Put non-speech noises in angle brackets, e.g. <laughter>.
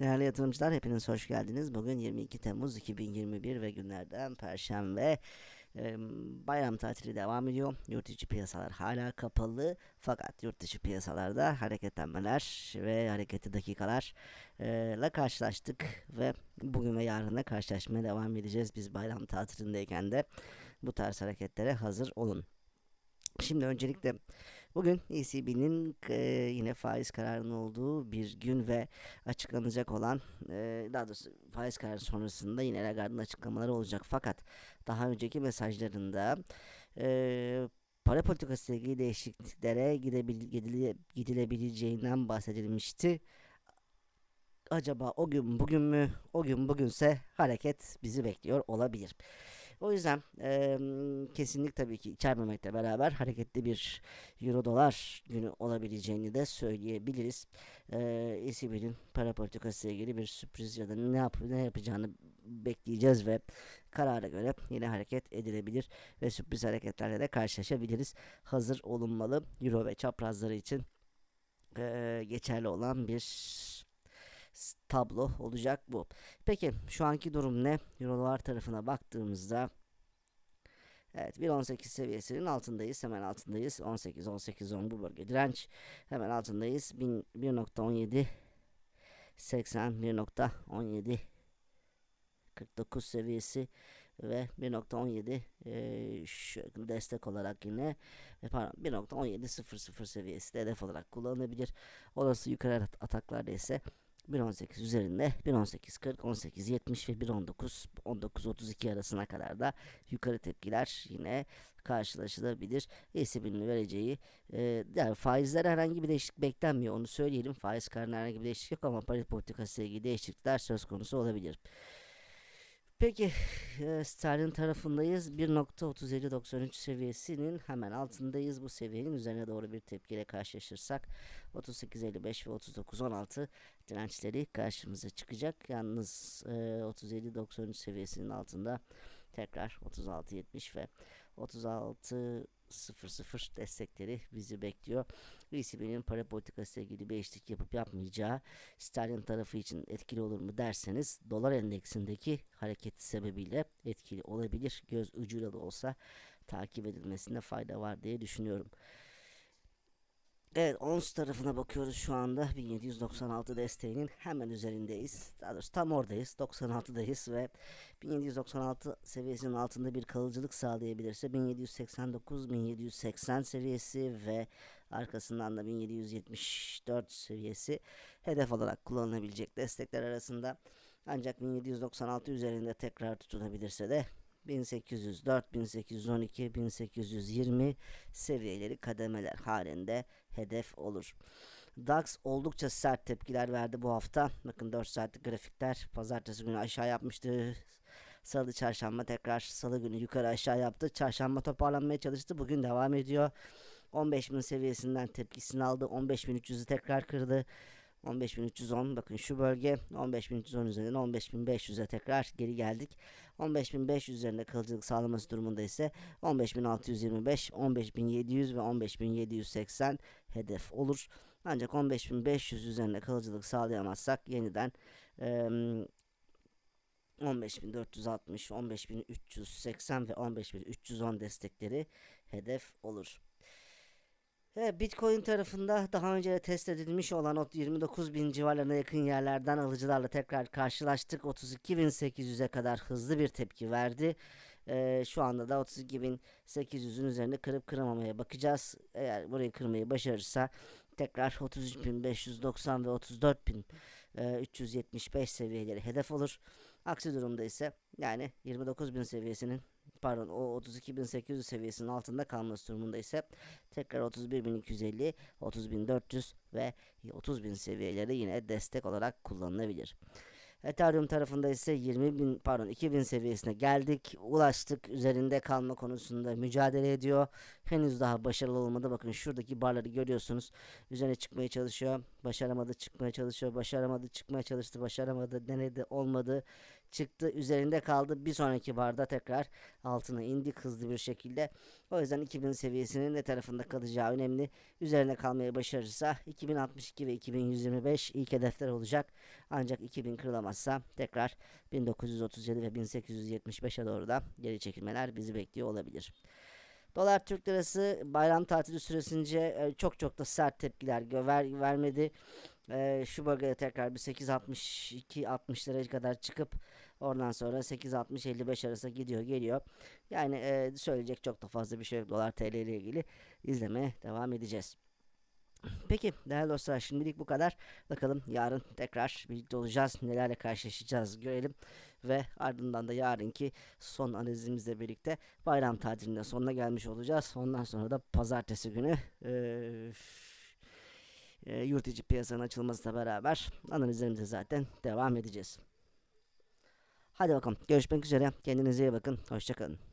Değerli yatırımcılar hepiniz hoş geldiniz. Bugün 22 Temmuz 2021 ve günlerden Perşembe. Ee, bayram tatili devam ediyor. Yurt içi piyasalar hala kapalı. Fakat yurt dışı piyasalarda hareketlenmeler ve hareketli dakikalar e, karşılaştık. Ve bugün ve yarın karşılaşmaya devam edeceğiz. Biz bayram tatilindeyken de bu tarz hareketlere hazır olun. Şimdi öncelikle bugün ECB'nin e, yine faiz kararının olduğu bir gün ve açıklanacak olan e, daha doğrusu faiz kararı sonrasında yine Lagarde'ın açıklamaları olacak. Fakat daha önceki mesajlarında e, para politikası ile ilgili değişikliklere gidebil, gidile, gidilebileceğinden bahsedilmişti. Acaba o gün bugün mü? O gün bugünse hareket bizi bekliyor olabilir. O yüzden e, kesinlik tabii ki içermemekle beraber hareketli bir euro dolar günü olabileceğini de söyleyebiliriz. E, ECB'nin para politikası ile ilgili bir sürpriz ya da ne, yap ne yapacağını bekleyeceğiz ve karara göre yine hareket edilebilir ve sürpriz hareketlerle de karşılaşabiliriz. Hazır olunmalı euro ve çaprazları için e, geçerli olan bir tablo olacak bu. Peki şu anki durum ne? Eurolar tarafına baktığımızda Evet 1.18 seviyesinin altındayız. Hemen altındayız. 18 18 10 bu bölge direnç. Hemen altındayız. 1.17 80 1.17 49 seviyesi ve 1.17 e, şu destek olarak yine e, pardon 1.1700 seviyesi de hedef olarak kullanılabilir. Olası yukarı ataklarda ise 1.18 üzerinde 1.18.40, 18.70 ve 1.19 19.32 arasına kadar da yukarı tepkiler yine karşılaşılabilir. ECB'nin vereceği e, yani faizlere herhangi bir değişiklik beklenmiyor onu söyleyelim. Faiz kararına herhangi bir değişiklik yok ama para politikası ile ilgili değişiklikler söz konusu olabilir. Peki <sighs> e, sterlin tarafındayız. 1.3793 seviyesinin hemen altındayız. Bu seviyenin üzerine doğru bir tepkiyle karşılaşırsak 38.55 ve 39.16 dirençleri karşımıza çıkacak. Yalnız e, 37.93 seviyesinin altında tekrar 36.70 ve 36 0-0 destekleri bizi bekliyor. ECB'nin para politikası ile ilgili eşlik yapıp yapmayacağı sterlin tarafı için etkili olur mu derseniz dolar endeksindeki hareketi sebebiyle etkili olabilir. Göz ucuyla da olsa takip edilmesinde fayda var diye düşünüyorum. Evet ons tarafına bakıyoruz şu anda 1796 desteğinin hemen üzerindeyiz. Daha doğrusu tam oradayız 96'dayız ve 1796 seviyesinin altında bir kalıcılık sağlayabilirse 1789 1780 seviyesi ve arkasından da 1774 seviyesi hedef olarak kullanılabilecek destekler arasında. Ancak 1796 üzerinde tekrar tutunabilirse de 1804, 1812, 1820 seviyeleri kademeler halinde hedef olur. DAX oldukça sert tepkiler verdi bu hafta. Bakın 4 saatlik grafikler pazartesi günü aşağı yapmıştı. Salı çarşamba tekrar salı günü yukarı aşağı yaptı. Çarşamba toparlanmaya çalıştı. Bugün devam ediyor. 15.000 seviyesinden tepkisini aldı. 15.300'ü tekrar kırdı. 15.310 bakın şu bölge 15.310 üzerinden 15.500'e tekrar geri geldik. 15.500 üzerinde kalıcılık sağlaması durumunda ise 15.625, 15.700 ve 15.780 hedef olur. Ancak 15.500 üzerinde kalıcılık sağlayamazsak yeniden e, 15.460, 15.380 ve 15.310 destekleri hedef olur. Evet, Bitcoin tarafında daha önce de test edilmiş olan o 29 bin civarlarına yakın yerlerden alıcılarla tekrar karşılaştık. 32.800'e kadar hızlı bir tepki verdi. Ee, şu anda da 32.800'ün üzerinde kırıp kıramamaya bakacağız. Eğer burayı kırmayı başarırsa tekrar 33.590 ve 34.375 e, seviyeleri hedef olur. Aksi durumda ise yani 29.000 seviyesinin pardon o 32.800 seviyesinin altında kalması durumunda ise tekrar 31.250, 30.400 ve 30.000 seviyeleri yine destek olarak kullanılabilir. Ethereum tarafında ise 20 bin pardon 2000 seviyesine geldik. Ulaştık. Üzerinde kalma konusunda mücadele ediyor. Henüz daha başarılı olmadı. Bakın şuradaki barları görüyorsunuz. Üzerine çıkmaya çalışıyor. Başaramadı çıkmaya çalışıyor. Başaramadı çıkmaya çalıştı. Başaramadı denedi olmadı. çıktı üzerinde kaldı bir sonraki barda tekrar altına indik hızlı bir şekilde. O yüzden 2000 seviyesinin ne tarafında kalacağı önemli. Üzerine kalmaya başarırsa 2062 ve 2125 ilk hedefler olacak. Ancak 2000 kırılamazsa tekrar 1937 ve 1875'e doğru da geri çekilmeler bizi bekliyor olabilir. Dolar Türk Lirası bayram tatili süresince e, çok çok da sert tepkiler ver, vermedi. E, şu bölgede tekrar bir 8.62 liraya kadar çıkıp oradan sonra 8.60-55 arası gidiyor geliyor. Yani e, söyleyecek çok da fazla bir şey yok dolar TL ile ilgili izlemeye devam edeceğiz. Peki değerli dostlar şimdilik bu kadar. Bakalım yarın tekrar birlikte olacağız. Nelerle karşılaşacağız görelim. Ve ardından da yarınki son analizimizle birlikte bayram tatilinde sonuna gelmiş olacağız. Ondan sonra da pazartesi günü eee e, yurt içi piyasanın açılmasıyla beraber analizlerimize zaten devam edeceğiz. Hadi bakalım görüşmek üzere. Kendinize iyi bakın. Hoşçakalın.